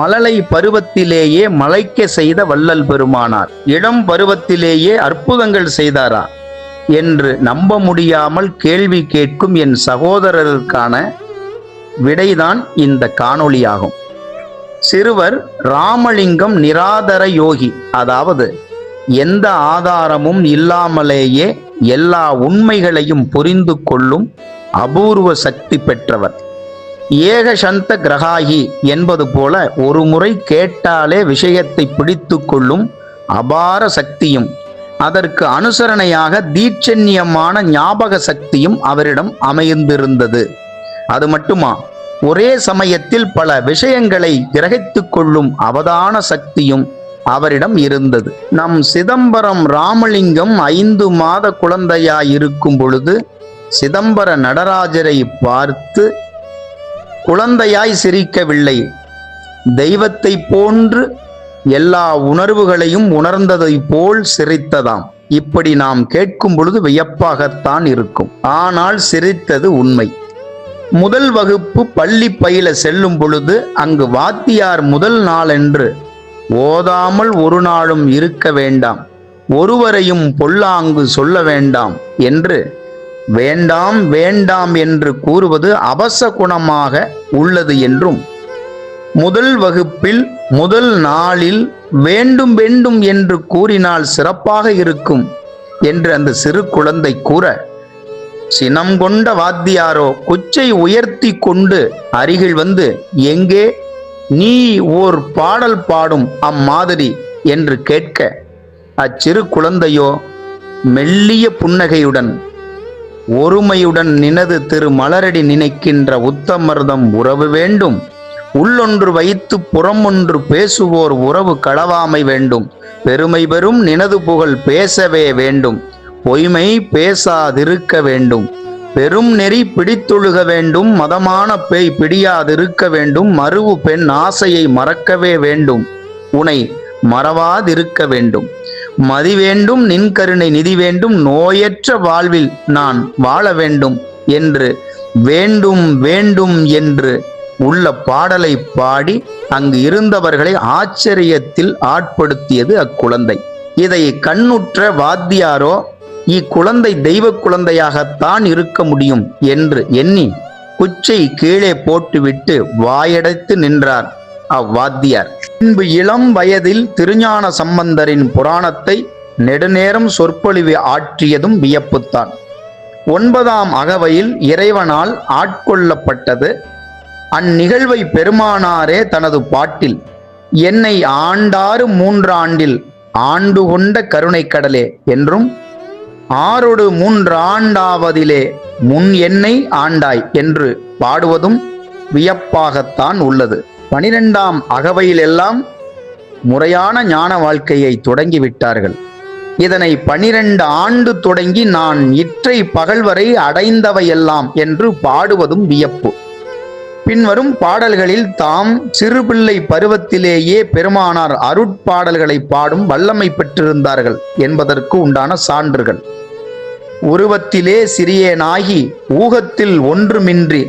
மழலை பருவத்திலேயே மலைக்க செய்த வள்ளல் பெருமானார். இளம் பருவத்திலேயே அற்புதங்கள் செய்தாரா? என்று நம்ப முடியாமல் கேள்வி கேட்கும் என் சகோதரருக்கான விடைதான் இந்த காணொளியாகும். சிறுவர் ராமலிங்கம் நிராதர யோகி. அதாவது எந்த ஆதாரமும் இல்லாமலேயே எல்லா உண்மைகளையும் புரிந்து கொள்ளும் அபூர்வ சக்தி பெற்றவர். ஏக சந்த கிரகாகி என்பது போல ஒரு முறை கேட்டாலே விஷயத்தை பிடித்து கொள்ளும் அபார சக்தியும் அதற்கு அனுசரணையாக தீட்சண்யமான ஞாபக சக்தியும் அவரிடம் அமைந்திருந்தது. அது மட்டுமா ஒரே சமயத்தில் பல விஷயங்களை கிரகித்து கொள்ளும் அவதான சக்தியும் அவரிடம் இருந்தது. நம் சிதம்பரம் ராமலிங்கம் ஐந்து மாத குழந்தையாயிருக்கும் பொழுது சிதம்பர நடராஜரை பார்த்து குழந்தையாய் சிரிக்கவில்லை. தெய்வத்தை போன்று எல்லா உணர்வுகளையும் உணர்ந்ததை போல் சிரித்ததாம். இப்படி நாம் கேட்கும் பொழுது வியப்பாகத்தான் இருக்கும். ஆனால் சிரித்தது உண்மை. முதல் வகுப்பு பள்ளி பயில செல்லும் பொழுது அங்கு வாத்தியார் முதல் நாளென்று ஓதாமல் ஒரு நாளும் இருக்க வேண்டாம். ஒருவரையும் பொல்லாங்கு சொல்ல வேண்டாம் என்று வேண்டாம் வேண்டாம் என்று கூறுவது அபசகுணமாக உள்ளது என்றும் முதல் வகுப்பில் முதல் நாளில் வேண்டும் வேண்டும் என்று கூறினால் சிறப்பாக இருக்கும் என்று அந்த சிறு குழந்தை கூற சினம் கொண்ட வாத்தியாரோ குச்சை உயர்த்தி கொண்டு அருகில் வந்து எங்கே? நீ ஓர் பாடல் பாடும் அம்மாதிரி என்று கேட்க அச்சிறு குழந்தையோ மெல்லிய புன்னகையுடன் ஒருமையுடன் நினது திரு மலரடி நினைக்கின்ற உத்தமர்தம் உறவு வேண்டும். உள்ளொன்று வைத்து புறமொன்று பேசுவோர் உறவு களவாமை வேண்டும். பெருமை பெறும் நினது புகழ் பேசவே வேண்டும். பொய்மை பேசாதிருக்க வேண்டும். பெரும் நெறி பிடித்தொழுக வேண்டும். மதமான பேய் பிடியாதிருக்க வேண்டும். மறுவு பெண் ஆசையை மறக்கவே வேண்டும். உனை மறவாதிருக்க வேண்டும். மதி வேண்டும் நின் கருணை நிதி வேண்டும் நோயற்ற வாழ்வில் நான் வாழ வேண்டும் என்று வேண்டும் வேண்டும் என்று உள்ள பாடலை பாடி அங்கு இருந்தவர்களை ஆச்சரியத்தில் ஆட்படுத்தியது அக்குழந்தை. இதை கண்ணுற்ற வாத்தியாரோ இக்குழந்தை தெய்வ குழந்தையாகத்தான் இருக்க முடியும் என்று எண்ணி குச்சை கீழே போட்டுவிட்டு வாயடைத்து நின்றார். அவ்வாத்தியார். பின்பு இளம் வயதில் திருஞான சம்பந்தரின் புராணத்தை நெடுநேரம் சொற்பொழிவு ஆற்றியதும் வியப்புத்தான். ஒன்பதாம் அகவையில் இறைவனால் ஆட்கொள்ளப்பட்டது. அந்நிகழ்வை பெருமானாரே தனது பாட்டில் என்னை ஆண்டாறு மூன்றாண்டில் ஆண்டு கொண்ட கருணை கடலே என்றும் ஆறொடு மூன்றாண்டாவதிலே முன் என்னை ஆண்டாய் என்று பாடுவதும் வியப்பாகத்தான் உள்ளது. பனிரெண்டாம் அகவையிலெல்லாம் முறையான ஞான வாழ்க்கையை தொடங்கிவிட்டார்கள். இதனை பனிரெண்டு ஆண்டு தொடங்கி நான் இற்றை பகல் வரை அடைந்தவையெல்லாம் என்று பாடுவதும் வியப்பு. பின்வரும் பாடல்களில் தாம் சிறுபிள்ளை பருவத்திலேயே பெருமானார் அருட்பாடல்களை பாடும் வல்லமை பெற்றிருந்தார்கள் என்பதற்கு உண்டான சான்றுகள். உருவத்திலே சிறியனாகி ஊகத்தில் ஒன்றுமின்றி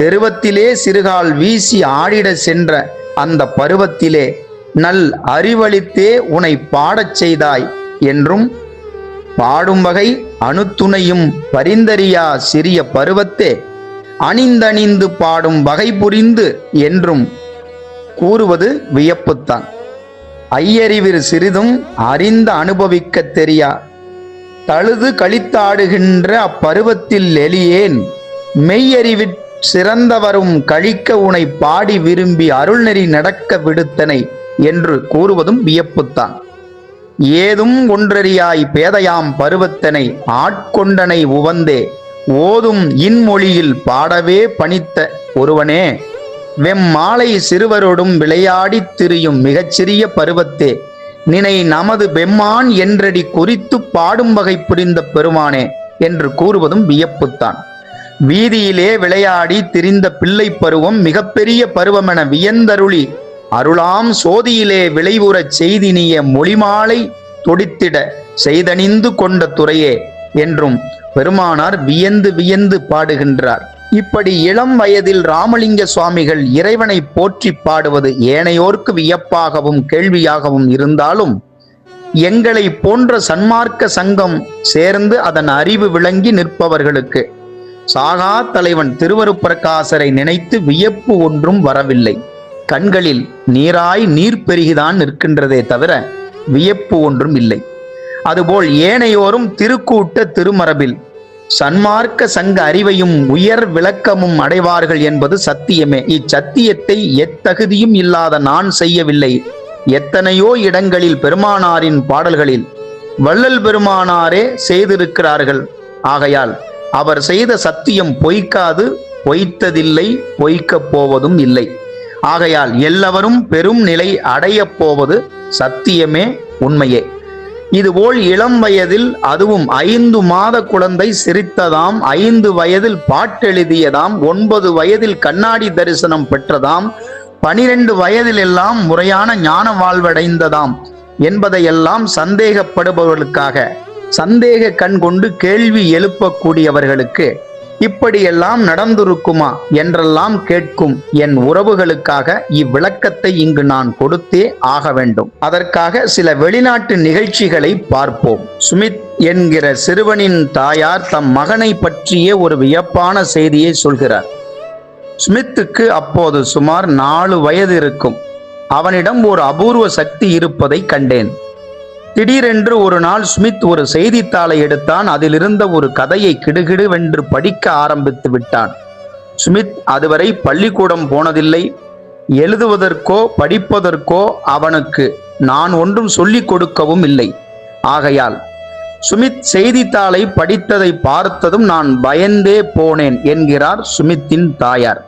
தெருவத்திலே சிறுகால் வீசி ஆடிட சென்ற அந்த பருவத்திலே நல் அறிவளித்தே உனை பாடச் செய்தாய் என்றும் பாடும் வகை அணுத்துணையும் பரிந்தறியா சிறிய பருவத்தே அணிந்தணிந்து பாடும் வகை புரிந்து என்றும் கூறுவது வியப்புத்தான். ஐயறிவிர் சிறிதும் அறிந்த அனுபவிக்கத் தெரியா? தழுது கழித்தாடுகின்ற அப்பருவத்தில் எளியேன் மெய்யறிவிற் சிறந்தவரும் கழிக்க உனை பாடி விரும்பி அருள்நெறி நடக்க விடுத்தனை என்று கூறுவதும் வியப்புத்தான். ஏதும் ஒன்றறியாய் பேதையாம் பருவத்தனை ஆட்கொண்டனை உவந்தே ஓதும் இன்மொழியில் பாடவே பணித்த ஒருவனே. வெம்மாலை சிறுவரோடும் விளையாடித் திரியும் மிகச்சிறிய பருவத்தே நினை நமது பெம்மான் என்றடி குறித்து பாடும் வகை புரிந்த பெருமானே என்று கூறுவதும் வியப்புத்தான். வீதியிலே விளையாடி திரிந்த பிள்ளை பருவம் மிகப்பெரிய பருவமென வியந்தருளி அருளாம் சோதியிலே விளைவுறச் செய்தினிய மொழிமாலை தொடித்திட செய்தணிந்து கொண்ட துறையே என்றும் பெருமானார் வியந்து வியந்து பாடுகின்றார். இப்படி இளம் வயதில் ராமலிங்க சுவாமிகள் இறைவனை போற்றி பாடுவது ஏனையோர்க்கு வியப்பாகவும் கேள்வியாகவும் இருந்தாலும் எங்களை போன்ற சன்மார்க்க சங்கம் சேர்ந்து அதன் அறிவு விளங்கி நிற்பவர்களுக்கு சாகா தலைவன் திருவருப்பிரகாசரை நினைத்து வியப்பு ஒன்றும் வரவில்லை. கண்களில் நீராய் நீர் பெருகிதான் நிற்கின்றதே தவிர வியப்பு ஒன்றும் இல்லை. அதுபோல் ஏனையோரும் திருக்கூட்ட திருமரபில் சன்மார்க்க சங்க அறிவையும் உயர் விளக்கமும் அடைவார்கள் என்பது சத்தியமே. இச்சத்தியத்தை எத்தகுதியும் இல்லாத நான் செய்யவில்லை. எத்தனையோ இடங்களில் பெருமானாரின் பாடல்களில் வள்ளல் பெருமானாரே செய்திருக்கிறார்கள். ஆகையால் அவர் செய்த சத்தியம் பொய்க்காது பொய்த்ததில்லை பொய்க்கப் போவதும் இல்லை. ஆகையால் எல்லவரும் பெரும் நிலை அடையப் போவது சத்தியமே உண்மையே. இதுபோல் இளம் வயதில் அதுவும் ஐந்து மாத குழந்தை சிரித்ததாம் ஐந்து வயதில் பாட்டெழுதியதாம் ஒன்பது வயதில் கண்ணாடி தரிசனம் பெற்றதாம் பனிரெண்டு வயதில் எல்லாம் முறையான ஞான வாழ்வடைந்ததாம் என்பதையெல்லாம் சந்தேகப்படுபவர்களுக்காக சந்தேக கண் கொண்டு கேள்வி எழுப்பக்கூடியவர்களுக்கு இப்படியெல்லாம் நடந்திருக்குமா என்றெல்லாம் கேட்கும் என் உறவுகளுக்காக இவ்விளக்கத்தை இங்கு நான் கொடுத்தே ஆக வேண்டும். அதற்காக சில வெளிநாட்டு நிகழ்ச்சிகளை பார்ப்போம். சுமித் என்கிற சிறுவனின் தாயார் தம் மகனை பற்றிய ஒரு வியப்பான செய்தியை சொல்கிறார். ஸ்மித்துக்கு அப்போது சுமார் நாலு வயது இருக்கும். அவனிடம் ஒரு அபூர்வ சக்தி இருப்பதை கண்டேன். திடீரென்று ஒரு நாள் ஸ்மித் ஒரு செய்தித்தாளை எடுத்தான். அதிலிருந்த ஒரு கதையை கிடுகிடுவென்று படிக்க ஆரம்பித்து விட்டான். ஸ்மித் அதுவரை பள்ளிக்கூடம் போனதில்லை. எழுதுவதற்கோ படிப்பதற்கோ அவனுக்கு நான் ஒன்றும் சொல்லிக் கொடுக்கவும் இல்லை. ஆகையால் சுமித் செய்தித்தாளை படித்ததை பார்த்ததும் நான் பயந்தே போனேன் என்கிறார் சுமித்தின் தாயார்.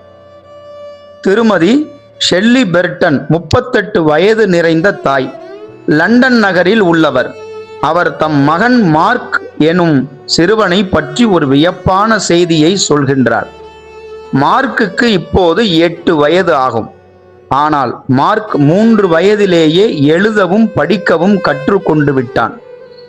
திருமதி ஷெல்லி பெர்டன் முப்பத்தெட்டு வயது நிறைந்த தாய். லண்டன் நகரில் உள்ளவர். அவர் தம் மகன் மார்க் எனும் சிறுவனை பற்றி ஒரு வியப்பான செய்தியை சொல்கின்றார். மார்க்குக்கு இப்போது எட்டு வயது ஆகும். ஆனால் மார்க் மூன்று வயதிலேயே எழுதவும் படிக்கவும் கற்றுக்கொண்டு விட்டான்.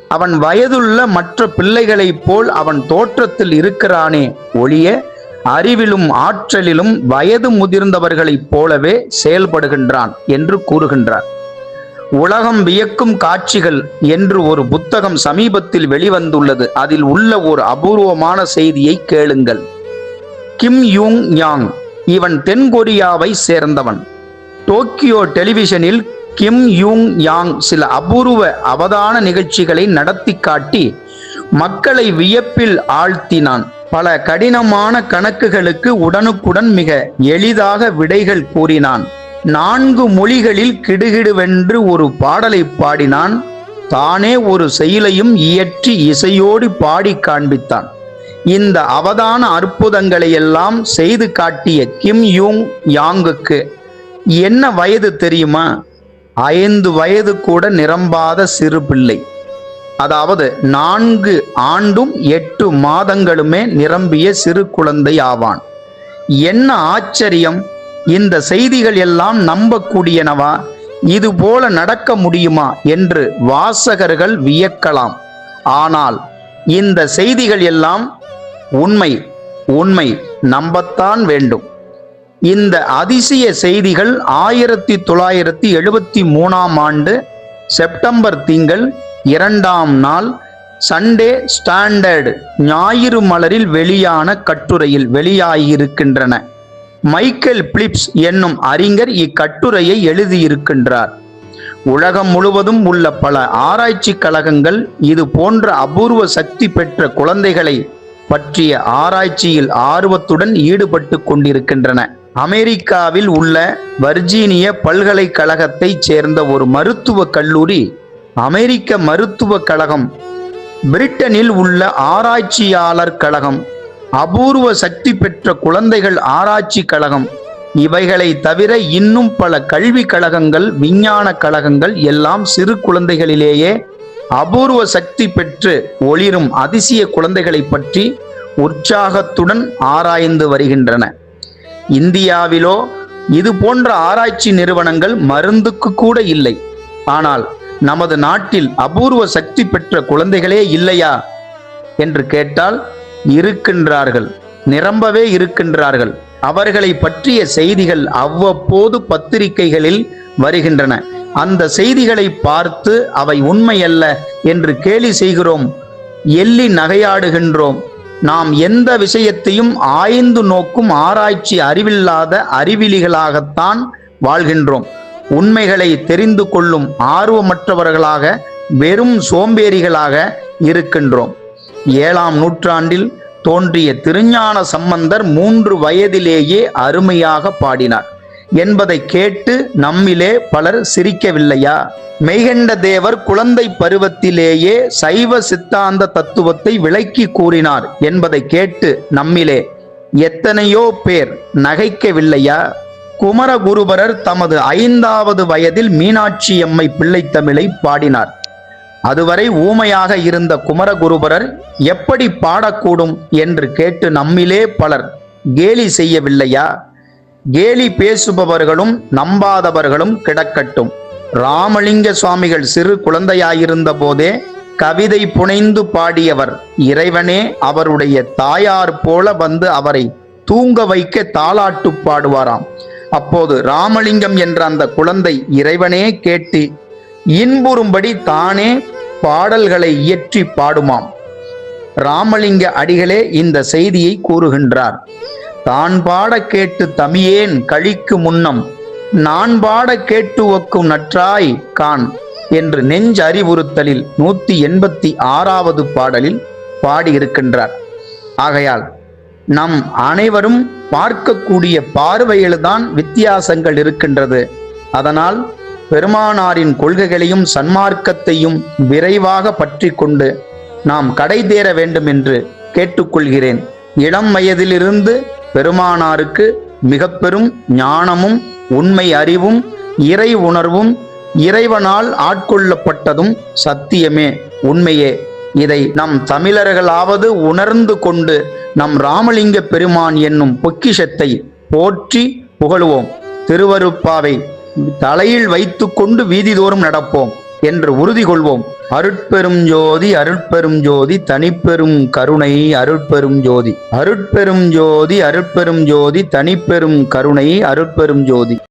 அவன் வயதுள்ள மற்ற பிள்ளைகளைப் போல் அவன் தோற்றத்தில் இருக்கிறானே ஒழிய அறிவிலும் ஆற்றலிலும் வயது முதிர்ந்தவர்களைப் போலவே செயல்படுகின்றான் என்று கூறுகின்றார். உலகம் வியக்கும் காட்சிகள் என்று ஒரு புத்தகம் சமீபத்தில் வெளிவந்துள்ளது. அதில் உள்ள ஒரு அபூர்வமான செய்தியை கேளுங்கள். கிம் யூங் யாங் இவன் தென்கொரியாவை சேர்ந்தவன். டோக்கியோ டெலிவிஷனில் கிம் யூங் யாங் சில அபூர்வ அவதான நிகழ்ச்சிகளை நடத்தி காட்டி மக்களை வியப்பில் ஆழ்த்தினான். பல கடினமான கணக்குகளுக்கு உடனுக்குடன் மிக எளிதாக விடைகள் கூறினான். நான்கு மொழிகளில் கிடுகிடுவென்று ஒரு பாடலை பாடினான். தானே ஒரு செயலையும் இயற்றி இசையோடு பாடி காண்பித்தான். இந்த அவதான அற்புதங்களை எல்லாம் செய்து காட்டிய கிம் யூங் யாங்குக்கு என்ன வயது தெரியுமா? ஐந்து வயது கூட நிரம்பாத சிறு பிள்ளை. அதாவது நான்கு ஆண்டும் எட்டு மாதங்களுமே நிரம்பிய சிறு குழந்தை ஆவான். என்ன ஆச்சரியம்? இந்த செய்திகள் எல்லாம் நம்பக்கூடியனவா? இது போல நடக்க முடியுமா? என்று வாசகர்கள் வியக்கலாம். ஆனால் இந்த செய்திகள் எல்லாம் உண்மை உண்மை நம்பத்தான் வேண்டும். இந்த அதிசய செய்திகள் ஆயிரத்தி தொள்ளாயிரத்தி எழுபத்தி மூணாம் ஆண்டு செப்டம்பர் திங்கள் இரண்டாம் நாள் சண்டே ஸ்டாண்டர்டு ஞாயிறு மலரில் வெளியான கட்டுரையில் வெளியாகியிருக்கின்றன மைக்கேல் பிலிப்ஸ் என்னும் அறிஞர் இக்கட்டுரையை எழுதியிருக்கின்றார். உலகம் முழுவதும் உள்ள பல ஆராய்ச்சி கழகங்கள் இது போன்ற அபூர்வ சக்தி பெற்ற குழந்தைகளை பற்றிய ஆராய்ச்சியில் ஆர்வத்துடன் ஈடுபட்டு கொண்டிருக்கின்றன. அமெரிக்காவில் உள்ள வர்ஜீனிய பல்கலைக்கழகத்தைச் சேர்ந்த ஒரு மருத்துவக் கல்லூரி அமெரிக்க மருத்துவக் கழகம் பிரிட்டனில் உள்ள ஆராய்ச்சியாளர் கழகம் அபூர்வ சக்தி பெற்ற குழந்தைகள் ஆராய்ச்சி கழகம். இவைகளை தவிர இன்னும் பல கல்வி கழகங்கள் விஞ்ஞான கழகங்கள் எல்லாம் சிறு குழந்தைகளிலேயே அபூர்வ சக்தி பெற்று ஒளிரும் அதிசய குழந்தைகளை பற்றி உற்சாகத்துடன் ஆராய்ந்து வருகின்றன. இந்தியாவிலோ இது போன்ற ஆராய்ச்சி நிறுவனங்கள் மருந்துக்கு கூட இல்லை. ஆனால் நமது நாட்டில் அபூர்வ சக்தி பெற்ற குழந்தைகளே இல்லையா? என்று கேட்டால் இருக்கின்றார்கள் நிரம்பவே இருக்கின்றார்கள். அவர்களை பற்றிய செய்திகள் அவ்வப்போது பத்திரிகைகளில் வருகின்றன. அந்த செய்திகளை பார்த்து அவை உண்மையல்ல என்று கேலி செய்கிறோம் எள்ளி நகையாடுகின்றோம். நாம் எந்த விஷயத்தையும் ஆய்ந்து நோக்கும் ஆராய்ச்சி அறிவில்லாத அறிவிலிகளாகத்தான் வாழ்கின்றோம். உண்மைகளை தெரிந்து கொள்ளும் ஆர்வமற்றவர்களாக வெறும் சோம்பேறிகளாக இருக்கின்றோம். ஏழாம் நூற்றாண்டில் தோன்றிய திருஞான சம்பந்தர் மூன்று வயதிலேயே அருமையாக பாடினார். என்பதை கேட்டு நம்மிலே பலர் சிரிக்கவில்லையா? மெய்கண்ட தேவர் குழந்தை பருவத்திலேயே சைவ சித்தாந்த தத்துவத்தை விளக்கி கூறினார் என்பதை கேட்டு நம்மிலே எத்தனையோ பேர் நகைக்கவில்லையா? குமரகுருபரர் தமது ஐந்தாவது வயதில் மீனாட்சி அம்மை பிள்ளைத்தமிழை பாடினார். அதுவரை ஊமையாக இருந்த குமரகுருபரர் எப்படி பாடக்கூடும் என்று கேட்டு நம்மிலே பலர் கேலி செய்யவில்லையா? கேலி பேசுபவர்களும் நம்பாதவர்களும் கிடக்கட்டும். ராமலிங்க சுவாமிகள் சிறு குழந்தையாயிருந்த போதே கவிதை புனைந்து பாடியவர் இறைவனே அவருடைய தாயார் போல வந்து அவரை தூங்க வைக்க தாளாட்டு பாடுவாராம். அப்போது ராமலிங்கம் என்ற அந்த குழந்தை இறைவனே கேட்டு இன்புறும்படி தானே பாடல்களை இயற்றி பாடுமாம். ராமலிங்க அடிகளே இந்த செய்தியை கூறுகின்றார். தான் பாட கேட்டு தமியேன் கழிக்கு முன்னம் நான் பாட கேட்டு ஒக்கும் நற்றாய் கான் என்று நெஞ்ச அறிவுறுத்தலில் நூத்தி எண்பத்தி ஆறாவது பாடலில் பாடியிருக்கின்றார். ஆகையால் நம் அனைவரும் பார்க்கக்கூடிய பார்வையில்தான் வித்தியாசங்கள் இருக்கின்றது. அதனால் பெருமானாரின் கொள்கைகளையும் சன்மார்க்கத்தையும் விரைவாக பற்றி கொண்டு நாம் கடை தேர வேண்டும் என்று கேட்டுக்கொள்கிறேன். இளம் வயதிலிருந்து பெருமானாருக்கு மிக பெரும் ஞானமும் உண்மை அறிவும் இறை உணர்வும் இறைவனால் ஆட்கொள்ளப்பட்டதும் சத்தியமே. உண்மையே இதை நம் தமிழர்களாவது உணர்ந்து கொண்டு நம் ராமலிங்க பெருமான் என்னும் பொக்கிஷத்தை போற்றி புகழுவோம். திருவருப்பாவை தலையில் வைத்துக்கொண்டு வீதிதோறும் நடப்போம் என்று உறுதி கொள்வோம். அருட்பெரும் ஜோதி அருட்பெரும் ஜோதி தனிப்பெரும் கருணை அருட்பெரும் ஜோதி. அருட்பெரும் ஜோதி அருட்பெரும் ஜோதி தனிப்பெரும் கருணை அருட்பெரும் ஜோதி.